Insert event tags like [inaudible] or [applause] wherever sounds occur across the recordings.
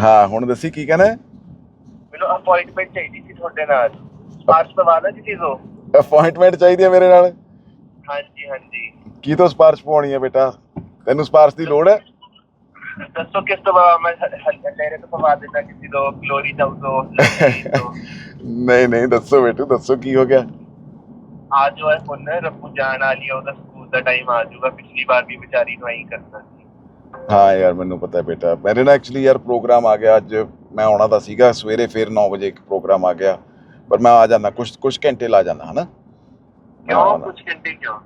ਹਾਂ ਹੁਣ ਦੱਸੀ ਕੀ ਕਹਿਣਾ? ਮੈਨੂੰ ਅਪਾਇੰਟਮੈਂਟ ਚਾਹੀਦੀ ਸੀ ਤੁਹਾਡੇ ਨਾਲ। ਸਪਾਰਸ਼ ਪਵਾ ਨਾ ਜੀ ਤੋਂ ਅਪਾਇੰਟਮੈਂਟ ਚਾਹੀਦੀ ਹੈ ਮੇਰੇ ਨਾਲ? ਹਾਂਜੀ ਹਾਂਜੀ। ਕੀ ਤੋਂ ਸਪਾਰਸ਼ ਪਵਾਉਣੀ ਹੈ ਬੇਟਾ? ਤੈਨੂੰ ਸਪਾਰਸ਼ ਦੀ ਲੋੜ ਹੈ ਦੱਸੋ ਕਿਸ ਤੋਂ ਪਵਾ ਮੈਂ ਹਲੇਰੇ ਤੋਂ ਪਵਾ ਦੇਣਾ ਕਿਸੇ ਤੋਂ ਗਲੋਰੀ ਚਾਉ ਤੋਂ [laughs] ਲੱਕੀ ਤੋਂ। ਨਹੀਂ ਨਹੀਂ ਦੱਸੋ ਬੇਟੂ ਦੱਸੋ ਕੀ ਹੋ ਗਿਆ? ਆ ਜੋ ਹੈ ਫੋਨ ਰੱਬੂ ਜਾਣ ਵਾਲੀ ਆ ਉਹਦਾ ਸਕੂਲ ਦਾ ਟਾਈਮ ਆ ਜਾਊਗਾ ਪਿਛਲੀ ਵਾਰ ਵੀ ਵਿਚਾਰੀ ਨੂੰ ਕਰਨਾ। ਸੀ ਹਾਂ ਯਾਰ ਮੈਨੂੰ ਪਤਾ ਹੈ ਬੇਟਾ। ਮੇਰੇ ਨਾਲ ਐਕਚੁਅਲੀ ਯਾਰ ਪ੍ਰੋਗਰਾਮ ਆ ਗਿਆ ਅੱਜ। ਮੈਂ ਆਉਣਾ ਤਾਂ ਸੀਗਾ ਸਵੇਰੇ ਫਿਰ 9 ਵਜੇ ਇੱਕ ਪ੍ਰੋਗਰਾਮ ਆ ਗਿਆ। ਪਰ ਮੈਂ ਆ ਜਾਣਾ ਕੁਝ ਕੁਝ ਘੰਟੇ ਲਾ ਜਾਣਾ ਹਨਾ? ਕਿਉਂ? ਕੁਝ ਘੰਟੇ ਕਿਉਂ?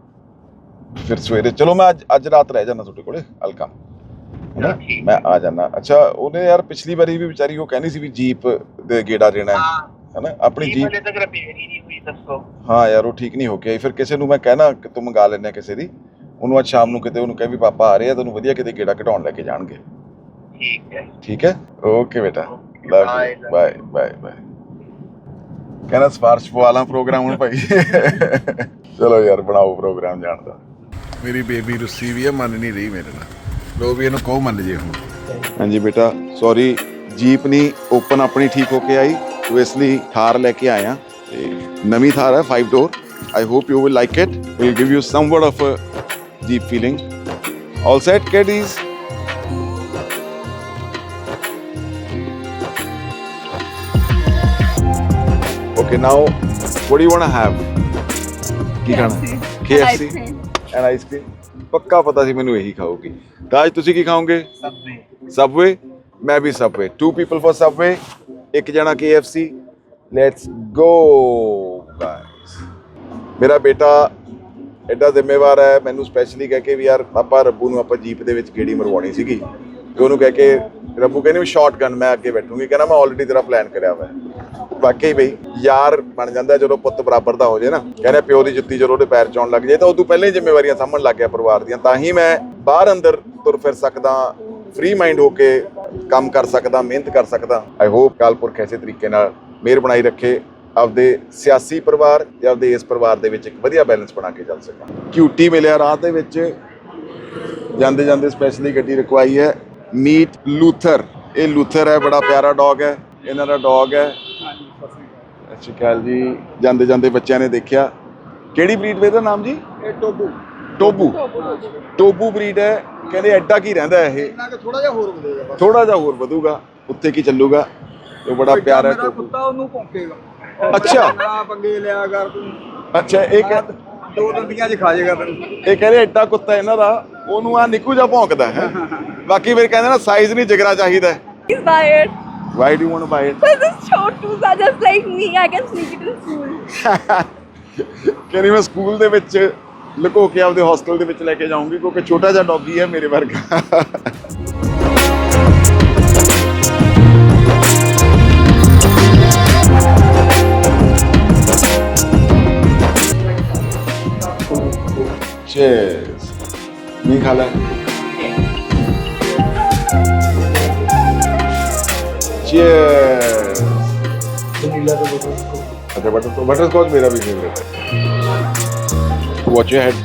ਫਿਰ ਸਵੇਰੇ ਚਲੋ ਮੈਂ ਅੱਜ ਅੱਜ ਰਾਤ ਰਹਿ ਜਾਣਾ ਤੁਹਾਡੇ ਕੋਲੇ ਠੀਕ ਮੈਂ ਆ ਜਾਣਾ ਅੱਛਾ ਉਹਨੇ ਯਾਰ ਪਿਛਲੀ ਵਾਰੀ ਵੀ ਵਿਚਾਰੀ ਉਹ ਕਹਿੰਦੀ ਸੀ ਵੀ ਜੀਪ ਦੇ ਗੇੜਾ ਦੇਣਾ ਹੈ ਹਨਾ? ਆਪਣੀ ਜੀਪ ਹਲੇ ਤੱਕ ਰਿਪੇਅਰ ਹੀ ਨਹੀਂ ਹੋਈ ਦੱਸੋ। ਹਾਂ ਯਾਰ ਉਹ ਠੀਕ ਨਹੀਂ ਹੋ ਕੇ ਆਈ। ਫਿਰ ਕਿਸੇ ਨੂੰ ਮੈਂ ਕਹਿਣਾ ਕਿ ਤੂੰ ਮੰਗਾ ਲੈਣਾ ਕਿਸੇ ਦੀ। ਉਹਨੂੰ ਅੱਜ ਸ਼ਾਮ ਨੂੰ ਕਿਤੇ ਉਹਨੂੰ ਕਹਿ ਵੀ ਪਾਪਾ ਆ ਰਹੇ ਆ ਤੈਨੂੰ ਵਧੀਆ ਕਿਤੇ ਗੇੜਾ ਘਟਾਉਣ ਲੈ ਕੇ ਜਾਣਗੇ। ਠੀਕ ਹੈ। ਠੀਕ ਹੈ? ਓਕੇ ਬੇਟਾ। Love you bye bye bye ਕਹਿੰਦਾ ਸਪਾਰਸ਼ ਪਵਾ ਲਾਂ ਪ੍ਰੋਗਰਾਮ ਹੁਣ ਭਾਈ। ਚਲੋ ਯਾਰ ਬਣਾਓ ਪ੍ਰੋਗਰਾਮ ਜਾਣ ਦਾ। ਮੇਰੀ ਬੇਬੀ ਰੁੱਸੀ ਵੀ ਹੈ ਮੰਨ ਨਹੀਂ ਰਹੀ ਮੇਰੇ ਨਾਲ। ਲੋ ਵੀ ਇਹਨੂੰ ਕਹੋ ਮੰਨ ਜੇ ਹੁਣ। ਹਾਂਜੀ ਬੇਟਾ ਸੌਰੀ ਜੀਪ ਨਹੀਂ ਓਪਨ ਆਪਣੀ ਠੀਕ ਹੋ ਕੇ ਆਈ। ਤੋ ਇਸ ਲਈ ਥਾਰ ਲੈ ਕੇ ਆਇਆ। ਤੇ ਨਵੀਂ ਥਾਰ ਹੈ 5 door I hope you will like it will give you somewhat of jeep feeling all set kids Okay, now what do you want to have? ਕੀ ਖਾਣਾ? KFC ਐਂਡ ਆਈਸਕ੍ਰੀਮ ਪੱਕਾ ਪਤਾ ਸੀ ਮੈਨੂੰ ਇਹੀ ਖਾਓਗੀ। ਤਾਜ ਤੁਸੀਂ ਕੀ ਖਾਓਗੇ? ਸਭੇ ਸਬਵੇ ਮੈਂ ਵੀ Subway two people for Subway ਇੱਕ ਜਣਾ KFC ਲੈਟਸ ਗੋ ਗਾਇਸ ਮੇਰਾ ਬੇਟਾ ਐਡਾ ਜ਼ਿੰਮੇਵਾਰ ਹੈ, ਮੈਨੂੰ ਸਪੈਸ਼ਲੀ ਕਹਿ ਕੇ ਵੀ ਯਾਰ ਆਪਾਂ ਰੱਬੂ ਨੂੰ ਆਪਾਂ ਜੀਪ ਦੇ ਵਿੱਚ ਗੇੜੀ ਮਰਵਾਉਣੀ ਸੀਗੀ। ਤੇ ਉਹਨੂੰ ਕਹਿ ਕੇ ਰੱਬੂ ਕਹਿੰਦੇ ਵੀ ਸ਼ਾਟਗਨ ਮੈਂ ਅੱਗੇ ਬੈਠੂਗੀ, ਕਹਿੰਦਾ ਮੈਂ ਆਲਰੇਡੀ ਤੇਰਾ ਪਲਾਨ ਕਰਿਆ ਹੋਇਆ ਹੈ। ਵਾਕਈ ਬਈ, ਯਾਰ ਬਣ ਜਾਂਦਾ ਜਦੋਂ ਪੁੱਤ ਬਰਾਬਰ ਦਾ ਹੋ ਜੇ ਨਾ। ਕਹਿੰਦੇ ਪਿਓ ਦੀ ਜੁੱਤੀ ਜਦੋਂ ਉਹਦੇ ਪੈਰ ਚ ਆਉਣ ਲੱਗ ਜੇ, ਤਾਂ ਉਦੋਂ ਪਹਿਲਾਂ ਹੀ ਜ਼ਿੰਮੇਵਾਰੀਆਂ ਸਾਹਮਣ ਲੱਗ ਗਿਆ ਪਰਿਵਾਰ ਦੀਆਂ। ਤਾਂ ਹੀ ਮੈਂ ਬਾਹਰ ਅੰਦਰ ਤੁਰ ਫਿਰ ਸਕਦਾ ਫ੍ਰੀ ਮਾਈਂਡ ਹੋ ਕੇ ਕੰਮ ਕਰ ਸਕਦਾ, ਮਿਹਨਤ ਕਰ ਸਕਦਾ। ਆਈ ਹੋਪ ਕਾਲਪੁਰਖ ਐਸੇ ਤਰੀਕੇ ਨਾਲ ਮਿਹਰ ਬਣਾਈ ਰੱਖੇ। ਆਪਦੇ ਸਿਆਸੀ ਪਰਿਵਾਰ ਤੇ ਆਪਦੇ ਇਸ ਪਰਿਵਾਰ ਦੇ ਵਿੱਚ ਇੱਕ ਵਧੀਆ ਬੈਲੈਂਸ ਬਣਾ ਕੇ ਚੱਲ ਸਕਾਂ। ਕਿਊਟੀ ਮਿਲਿਆ ਰਾਹ ਦੇ ਵਿੱਚ ਜਾਂਦੇ ਜਾਂਦੇ ਸਪੈਸ਼ਲੀ ਗੱਡੀ ਰਖਵਾਈ ਹੈ। ਮੀਟ ਲੂਥਰ ਇਹ ਲੂਥਰ ਹੈ ਬੜਾ ਪਿਆਰਾ ਡੌਗ ਹੈ। ਇਹਨਾਂ ਦਾ ਡੌਗ ਹੈ। ਸ਼੍ਰੀ ਅਕਾਲ ਜੀ। ਜਾਂਦੇ ਜਾਂਦੇ ਬੱਚਿਆਂ ਨੇ ਦੇਖਿਆ। ਕਿਹੜੀ ਬਰੀਡ ਵੇ ਦਾ ਨਾਮ ਜੀ? ਇਹ ਟੋਬੂ। ਟੋਬੂ। ਟੋਬੂ ਬਰੀਡ ਹੈ। ਕਹਿੰਦੇ ਐਡਾ ਕੀ ਰਹਿੰਦਾ ਇਹ? ਥੋੜਾ ਜਿਹਾ ਹੋਰ ਵਧੇਗਾ ਥੋੜਾ ਜਿਹਾ ਹੋਰ ਵਧੂਗਾ। ਉੱਤੇ ਕੀ ਚੱਲੂਗਾ? ਤੇ ਬੜਾ ਪਿਆਰਾ ਟੋਬੂ। ਕੁੱਤਾ ਉਹਨੂੰ ਭੌਂਕੇਗਾ। ਅੱਛਾ ਨਾ ਪੰਗੇ ਲਿਆ ਕਰ ਤੂੰ ਅੱਛਾ ਇਹ ਕਹਿ- ਦੋ ਦੰਦੀਆਂ 'ਚ ਖਾ ਜਾਏਗਾ ਤੈਨੂੰ ਇਹ ਕਹਿੰਦੇ ਐਡਾ ਕੁੱਤਾ ਇਹਨਾਂ ਦਾ ਉਹਨੂੰ ਆ ਨਿੱਕੂ ਜਿਹਾ ਭੌਂਕਦਾ ਹੈ ਬਾਕੀ ਫਿਰ ਕਹਿੰਦੇ ਨਾ ਸਾਈਜ਼ ਨਹੀਂ ਜਿਗਰਾ ਚਾਹੀਦਾ He's tired. Why do want buy it But this chotus are just like me. I can sneak it in school. [laughs] ਕਹਿੰਦੀ ਮੈਂ ਸਕੂਲ ਦੇ ਵਿੱਚ ਲੁਕੋ ਕੇ ਆਪਦੇ ਹੌਸਟਲ ਦੇ ਵਿੱਚ ਲੈ ਕੇ ਜਾਊਂਗੀ ਕਿਉਂਕਿ ਛੋਟਾ ਜਿਹਾ ਡੌਗੀ ਹੈ ਮੇਰੇ ਵਰਗਾ ਚੀਜ਼ ਨਹੀਂ ਖਾ ਲੈ ਚੀਜ਼ अच्छा बटर बटर स्कॉच मेरा भी फेवरेट है वॉच योर हेड